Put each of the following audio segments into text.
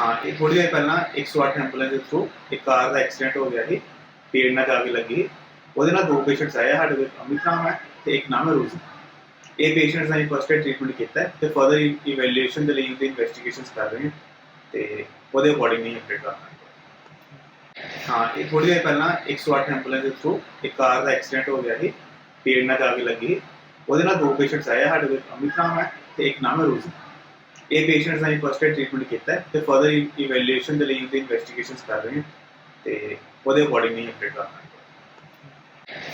ਹਾਂ, ਇਹ ਥੋੜੀ ਦੇਰ ਪਹਿਲਾਂ 108 ਐਂਬੂਲੈਂਸ ਦੇ ਥਰੂ ਇੱਕ ਕਾਰ ਦਾ ਐਕਸੀਡੈਂਟ ਹੋ ਗਿਆ ਸੀ ਪੇੜ ਨਾਲ ਜਾ ਕੇ ਲੱਗੀ। ਉਹਦੇ ਨਾਲ ਦੋ ਪੇਸ਼ੈਂਟਸ ਆਏ ਆ, ਸਾਡੇ ਕੋਲ ਅਮਿਤ ਰਾਮ ਹੈ ਤੇ ਇੱਕ ਨਾਮ ਹੈ ਰੂਜ਼ੀ। ਇਹ ਪੇਸ਼ੈਂਟਸ ਦਾ ਫਸਟ ਏਡ ਟ੍ਰੀਟਮੈਂਟ ਕੀਤਾ ਤੇ ਫਰਦਰ ਇਵੈਲੂਏਸ਼ਨ e- ਦੇ ਲਈ ਉਹਦੀ ਇਨਵੈਸਟੀਗੇਸ਼ਨਸ ਕਰ ਰਹੇ ਹਾਂ ਤੇ ਉਹਦੇ ਅਕੋਰਡਿੰਗ ਹੀ ਅਪਡੇਟ ਕਰਨਾ ਹਾਂ, ਇਹ ਥੋੜੀ ਦੇਰ ਪਹਿਲਾਂ 108 ਐਂਬੂਲੈਂਸ ਦੇ ਥਰੂ ਇੱਕ ਕਾਰ ਦਾ ਐਕਸੀਡੈਂਟ ਹੋ ਗਿਆ ਸੀ ਪੇੜ ਨਾਲ ਜਾ ਕੇ ਲੱਗੀ। ਉਹਦੇ ਨਾਲ ਦੋ ਪੇਸ਼ੈਂਟਸ ਆਏ ਆ, ਸਾਡੇ ਕੋਲ ਅਮਿਤ ਰਾਮ ਹੈ ਤੇ ਇੱਕ ਨਾਮ ਹੈ ਰੂਜ਼ੀ। ਇਹ ਪੇਸ਼ੈਂਟਸ ਦਾ ਫਸਟ ਏਡ ਟ੍ਰੀਟਮੈਂਟ ਕੀਤਾ ਹੈ, ਤੇ ਫਰਦਰ ਇਵੈਲੂਏਸ਼ਨ ਦੇ ਲਈ ਉਹਦੀ ਇਨਵੈਸਟੀਗੇਸ਼ਨਸ ਕਰ ਰਹੇ ਹਾਂ, ਤੇ ਉਹਦੇ ਅਕੋਰਡਿੰਗ ਹੀ ਅਪਡੇਟ ਕਰਨਾ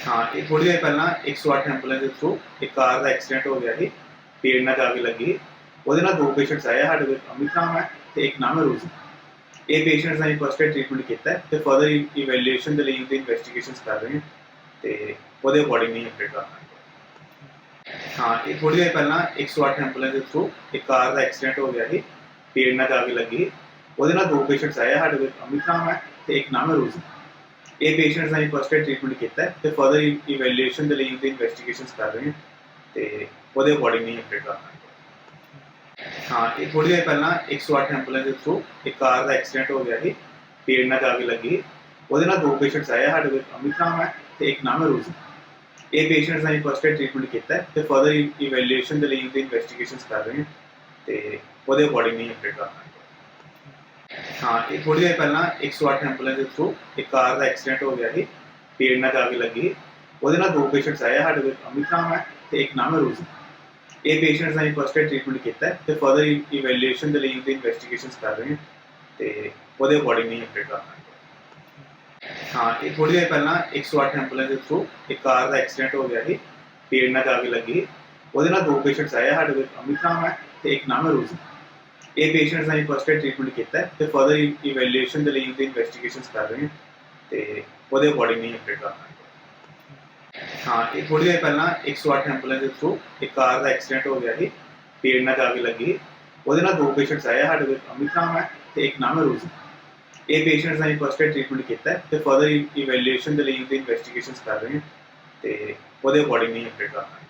ਹਾਂ, ਇਹ ਥੋੜੀ ਦੇਰ ਪਹਿਲਾਂ 108 ਐਂਬੂਲੈਂਸ ਦੇ ਥਰੂ ਇੱਕ ਕਾਰ ਦਾ ਐਕਸੀਡੈਂਟ ਹੋ ਗਿਆ ਸੀ ਪੇੜ ਨਾਲ ਜਾ ਕੇ ਲੱਗੀ। ਉਹਦੇ ਨਾਲ ਦੋ ਪੇਸ਼ੈਂਟਸ ਆਏ ਸਾਡੇ ਕੋਲ ਅਮਿਤ ਰਾਮ ਹੈ ਤੇ ਇੱਕ ਨਾਮ ਹੈ ਰੂਜ਼ੀ। ਇਹ ਪੇਸ਼ੈਂਟਸ ਦਾ ਫਸਟ ਏਡ ਟ੍ਰੀਟਮੈਂਟ ਕੀਤਾ ਹੈ, ਤੇ ਫਰਦਰ ਇਵੈਲੂਏਸ਼ਨ ਦੇ ਲਈ ਉਹਦੀ ਇਨਵੈਸਟੀਗੇਸ਼ਨਸ ਕਰ ਰਹੇ ਹਾਂ, ਤੇ ਉਹਦੇ ਅਕੋਰਡਿੰਗ ਹੀ ਅਪਡੇਟ ਕਰਨਾ ਹਾਂ, ਇਹ ਥੋੜੀ ਦੇਰ ਪਹਿਲਾਂ 108 ਐਂਬੂਲੈਂਸ ਦੇ ਥਰੂ ਇੱਕ ਕਾਰ ਦਾ ਐਕਸੀਡੈਂਟ ਹੋ ਗਿਆ ਸੀ ਪੇੜ ਨਾਲ ਜਾ ਕੇ ਲੱਗੀ। ਉਹਦੇ ਨਾਲ ਦੋ ਪੇਸ਼ੈਂਟਸ ਆਏ ਆ, ਸਾਡੇ ਕੋਲ ਅਮਿਤ ਰਾਮ ਹੈ ਤੇ ਇੱਕ ਨਾਮ ਹੈ ਰੂਜ਼ੀ। ਇਹ ਪੇਸ਼ੈਂਟਸ ਦਾ ਫਸਟ ਏਡ ਟ੍ਰੀਟਮੈਂਟ ਕੀਤਾ ਹੈ ਤੇ ਫਰਦਰ ਇਵੈਲੂਏਸ਼ਨ ਦੇ ਲਈ ਉਹਦੀ ਇਨਵੈਸਟੀਗੇਸ਼ਨਸ ਕਰ ਰਹੇ ਹਾਂ ਤੇ ਉਹਦੇ ਅਕੋਰਡਿੰਗ ਹੀ ਅਪਡੇਟ ਕਰਨਾ ਹਾਂ, ਇਹ ਥੋੜੀ ਦੇਰ ਪਹਿਲਾਂ 108 ਐਂਬੂਲੈਂਸ ਦੇ ਥਰੂ ਇੱਕ ਕਾਰ ਦਾ ਐਕਸੀਡੈਂਟ ਹੋ ਗਿਆ ਸੀ ਪੇੜ ਨਾਲ ਜਾ ਕੇ ਲੱਗੀ। ਉਹਦੇ ਨਾਲ ਦੋ ਪੇਸ਼ੈਂਟਸ ਆਏ ਆ, ਸਾਡੇ ਕੋਲ ਅਮਿਤ ਰਾਮ ਹੈ ਤੇ ਇੱਕ ਨਾਮ ਹੈ ਰੂਜ਼ੀ। ਇਹ ਪੇਸ਼ੈਂਟਸ ਦਾ ਫਸਟ ਏਡ ਟ੍ਰੀਟਮੈਂਟ ਕੀਤਾ ਤੇ ਫਰਦਰ ਇਵੈਲੂਏਸ਼ਨ e- ਦੇ ਲਈ ਉਹਦੀ ਇਨਵੈਸਟੀਗੇਸ਼ਨਸ ਕਰ ਰਹੇ ਹਾਂ ਤੇ ਉਹਦੇ ਅਕੋਰਡਿੰਗ ਹੀ ਅਪਡੇਟ ਕਰਨਾ ਹਾਂ, ਇਹ ਥੋੜੀ ਦੇਰ ਪਹਿਲਾਂ 108 ਐਂਬੂਲੈਂਸ ਦੇ ਥਰੂ ਇੱਕ ਕਾਰ ਦਾ ਐਕਸੀਡੈਂਟ ਹੋ ਗਿਆ ਸੀ ਪੇੜ ਨਾਲ ਜਾ ਕੇ ਲੱਗੀ ਉਹਦੇ ਨਾਲ ਦੋ ਪੇਸ਼ੈਂਟਸ ਆਏ ਸਾਡੇ ਕੋਲ ਅਮਿਤ ਰਾਮ ਹੈ ਤੇ ਇੱਕ ਨਾਮ ਹੈ ਰੂਜ਼ੀ ਇਹ ਪੇਸ਼ੈਂਟਸ ਦਾ ਫਸਟ ਏਡ ਟ੍ਰੀਟਮੈਂਟ ਕੀਤਾ ਤੇ ਫਰਦਰ ਇਵੈਲੂਏਸ਼ਨ e- ਦੇ ਲਈ ਉਹਦੀ ਇਨਵੈਸਟੀਗੇਸ਼ਨਸ ਕਰ ਰਹੇ ਹਾਂ ਤੇ ਉਹਦੇ ਅਕੋਰਡਿੰਗ ਹੀ ਅਪਡੇਟ ਕਰਨਾ ਹਾਂ, ਇਹ ਥੋੜੀ ਦੇਰ ਪਹਿਲਾਂ 108 ਐਂਬੂਲੈਂਸ ਦੇ ਥਰੂ ਇੱਕ ਕਾਰ ਦਾ ਐਕਸੀਡੈਂਟ ਹੋ ਗਿਆ ਸੀ। ਪੇੜ ਨਾਲ ਜਾ ਕੇ ਲੱਗੀ। ਉਹਦੇ ਨਾਲ ਦੋ ਪੇਸ਼ੈਂਟਸ ਆਏ ਆ, ਸਾਡੇ ਕੋਲ ਅਮਿਤ ਰਾਮ ਹੈ ਤੇ ਇੱਕ ਨਾਮ ਹੈ ਰੂਜ਼ੀ। ਇਹ ਪੇਸ਼ੈਂਟਸ ਦਾ ਫਸਟ ਏਡ ਟ੍ਰੀਟਮੈਂਟ ਕੀਤਾ ਤੇ ਫਰਦਰ ਇਵੈਲੂਏਸ਼ਨ ਦੇ ਲਈ ਉਹਦੀ ਇਨਵੈਸਟੀਗੇਸ਼ਨਸ ਕਰ ਰਹੇ ਹਾਂ ਤੇ ਉਹਦੇ ਅਕੋਰਡਿੰਗ ਹੀ ਅਪਡੇਟ ਕਰਨਾ ਹਾਂ, ਇਹ ਥੋੜੀ ਦੇਰ ਪਹਿਲਾਂ 108 ਐਂਬੂਲੈਂਸ ਦੇ ਥਰੂ ਇੱਕ ਕਾਰ ਦਾ ਐਕਸੀਡੈਂਟ ਹੋ ਗਿਆ ਸੀ। ਪੇੜ ਨਾਲ ਜਾ ਕੇ ਲੱਗੀ। ਉਹਦੇ ਨਾਲ ਦੋ ਪੇਸ਼ੈਂਟਸ ਆਏ ਆ, ਸਾਡੇ ਕੋਲ ਅਮਿਤ ਰਾਮ ਹੈ ਤੇ ਇੱਕ ਨਾਮ ਹੈ ਰੂਜ਼ੀ। ਇਹ ਪੇਸ਼ੈਂਟਸ ਦਾ ਫਸਟ ਏਡ ਟ੍ਰੀਟਮੈਂਟ ਕੀਤਾ ਹੈ, ਤੇ ਫਰਦਰ ਇਵੈਲੂਏਸ਼ਨ ਦੇ ਲਈ ਉਹਦੀ ਇਨਵੈਸਟੀਗੇਸ਼ਨਸ ਕਰ ਰਹੇ ਹਾਂ, ਤੇ ਉਹਦੇ ਅਕੋਰਡਿੰਗ ਅਪਡੇਟ ਕਰਨਾ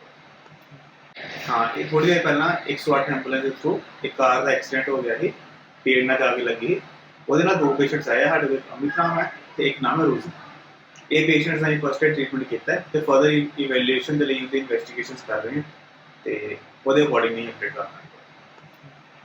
ਹਾਂ, ਇਹ ਥੋੜੀ ਦੇਰ ਪਹਿਲਾਂ 108 ਐਂਬੂਲੈਂਸ ਦੇ ਥਰੂ ਇੱਕ ਕਾਰ ਦਾ ਐਕਸੀਡੈਂਟ ਹੋ ਗਿਆ ਸੀ ਪੇੜ ਨਾਲ ਜਾ ਕੇ ਲੱਗੀ ਉਹਦੇ ਨਾਲ ਦੋ ਪੇਸ਼ੈਂਟਸ ਆਏ ਸਾਡੇ ਕੋਲ ਅਮਿਤ ਰਾਮ ਹੈ ਤੇ ਇੱਕ ਨਾਮ ਹੈ ਰੂਜ਼ੀ। ਇਹ ਪੇਸ਼ੈਂਟਸ ਦਾ ਫਸਟ ਏਡ ਟ੍ਰੀਟਮੈਂਟ ਕੀਤਾ ਹੈ, ਤੇ ਫਰਦਰ ਇਵੈਲੂਏਸ਼ਨ ਦੇ ਲਈ ਉਹਦੀ ਇਨਵੈਸਟੀਗੇਸ਼ਨਸ ਕਰ ਰਹੇ ਹਾਂ, ਤੇ ਉਹਦੇ ਅਕੋਰਡਿੰਗ ਹੀ ਅਪਡੇਟ ਕਰਨਾ